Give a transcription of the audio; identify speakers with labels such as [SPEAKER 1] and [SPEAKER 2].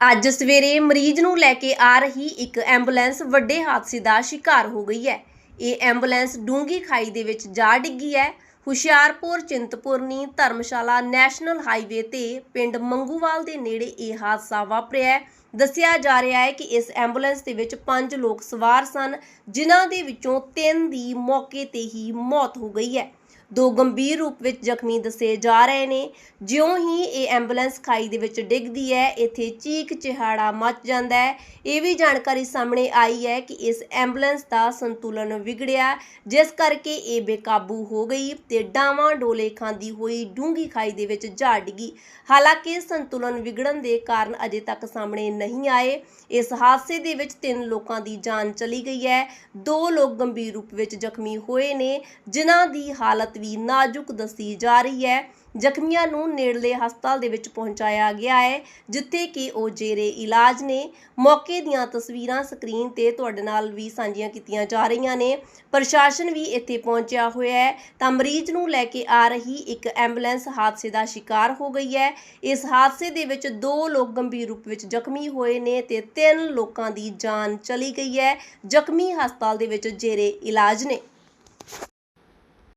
[SPEAKER 1] ਅੱਜ ਸਵੇਰੇ ਮਰੀਜ਼ ਨੂੰ ਲੈ ਕੇ ਆ ਰਹੀ ਇੱਕ ਐਂਬੂਲੈਂਸ ਵੱਡੇ ਹਾਦਸੇ ਦਾ ਸ਼ਿਕਾਰ ਹੋ ਗਈ ਹੈ। ਇਹ ਐਂਬੂਲੈਂਸ ਡੂੰਗੀ ਖਾਈ ਦੇ ਵਿੱਚ ਜਾ ਡਿੱਗੀ ਹੈ। ਹੁਸ਼ਿਆਰਪੁਰ ਚਿੰਤਪੁਰਨੀ ਧਰਮਸ਼ਾਲਾ ਨੈਸ਼ਨਲ ਹਾਈਵੇ ਤੇ ਪਿੰਡ ਮੰਗੂਵਾਲ ਦੇ ਨੇੜੇ ਇਹ ਹਾਦਸਾ ਵਾਪਰਿਆ ਹੈ। ਦੱਸਿਆ ਜਾ ਰਿਹਾ ਹੈ ਕਿ ਇਸ ਐਂਬੂਲੈਂਸ ਦੇ ਵਿੱਚ ਪੰਜ ਲੋਕ ਸਵਾਰ ਸਨ, ਜਿਨ੍ਹਾਂ ਦੇ ਵਿੱਚੋਂ ਤਿੰਨ ਦੀ ਮੌਕੇ ਤੇ ਹੀ ਮੌਤ ਹੋ ਗਈ ਹੈ। ਦੋ ਗੰਭੀਰ ਰੂਪ ਵਿੱਚ ਜ਼ਖਮੀ ਦੱਸੇ ਜਾ ਰਹੇ ਨੇ। ਜਿਉਂ ਹੀ ਇਹ ਐਂਬੂਲੈਂਸ ਖਾਈ ਦੇ ਵਿੱਚ ਡਿੱਗਦੀ ਹੈ, ਇੱਥੇ ਚੀਕ ਚਿਹਾੜਾ ਮਚ ਜਾਂਦਾ ਹੈ। ਇਹ ਵੀ ਜਾਣਕਾਰੀ ਸਾਹਮਣੇ ਆਈ ਹੈ ਕਿ ਇਸ ਐਂਬੂਲੈਂਸ ਦਾ ਸੰਤੁਲਨ ਵਿਗੜਿਆ, ਜਿਸ ਕਰਕੇ ਇਹ ਬੇਕਾਬੂ ਹੋ ਗਈ ਤੇ ਡਾਵਾਂ ਡੋਲੇ ਖਾਂਦੀ ਹੋਈ ਡੂੰਗੀ ਖਾਈ ਦੇ ਵਿੱਚ ਜਾ ਡਿੱਗੀ। ਹਾਲਾਂਕਿ ਸੰਤੁਲਨ ਵਿਗੜਨ ਦੇ ਕਾਰਨ ਅਜੇ ਤੱਕ ਸਾਹਮਣੇ ਨਹੀਂ ਆਏ। ਇਸ ਹਾਦਸੇ ਦੇ ਵਿੱਚ ਤਿੰਨ ਲੋਕਾਂ ਦੀ ਜਾਨ ਚਲੀ ਗਈ ਹੈ। ਦੋ ਲੋਕ ਗੰਭੀਰ ਰੂਪ ਵਿੱਚ ਜ਼ਖਮੀ ਹੋਏ ਨੇ, ਜਿਨ੍ਹਾਂ ਦੀ ਹਾਲਤ ਹਾਲਤ ਵੀ ਨਾਜ਼ੁਕ ਦੱਸੀ ਜਾ ਰਹੀ ਹੈ। ਜ਼ਖਮੀਆਂ ਨੂੰ ਨੇੜਲੇ ਹਸਪਤਾਲ ਦੇ ਵਿੱਚ ਪਹੁੰਚਾਇਆ ਗਿਆ ਹੈ, ਜਿੱਥੇ ਕਿ ਉਹ ਜੇਰੇ ਇਲਾਜ ਨੇ। ਮੌਕੇ ਦੀਆਂ ਤਸਵੀਰਾਂ ਸਕਰੀਨ ਤੇ ਤੁਹਾਡੇ ਨਾਲ ਵੀ ਸਾਂਝੀਆਂ ਕੀਤੀਆਂ ਜਾ ਰਹੀਆਂ ਨੇ। ਪ੍ਰਸ਼ਾਸਨ ਵੀ ਇੱਥੇ ਪਹੁੰਚਿਆ ਹੋਇਆ ਹੈ। ਤਾਂ ਮਰੀਜ਼ ਨੂੰ ਲੈ ਕੇ ਆ ਰਹੀ ਇੱਕ ਐਂਬੂਲੈਂਸ ਹਾਦਸੇ ਦਾ ਸ਼ਿਕਾਰ ਹੋ ਗਈ ਹੈ। ਇਸ ਹਾਦਸੇ ਦੇ ਵਿੱਚ ਦੋ ਲੋਕ ਗੰਭੀਰ ਰੂਪ ਵਿੱਚ ਜ਼ਖਮੀ ਹੋਏ ਨੇ ਤੇ ਤਿੰਨ ਲੋਕਾਂ ਦੀ ਜਾਨ ਚਲੀ ਗਈ ਹੈ। ਜ਼ਖਮੀ ਹਸਪਤਾਲ ਦੇ ਵਿੱਚ ਜੇਰੇ ਇਲਾਜ ਨੇ।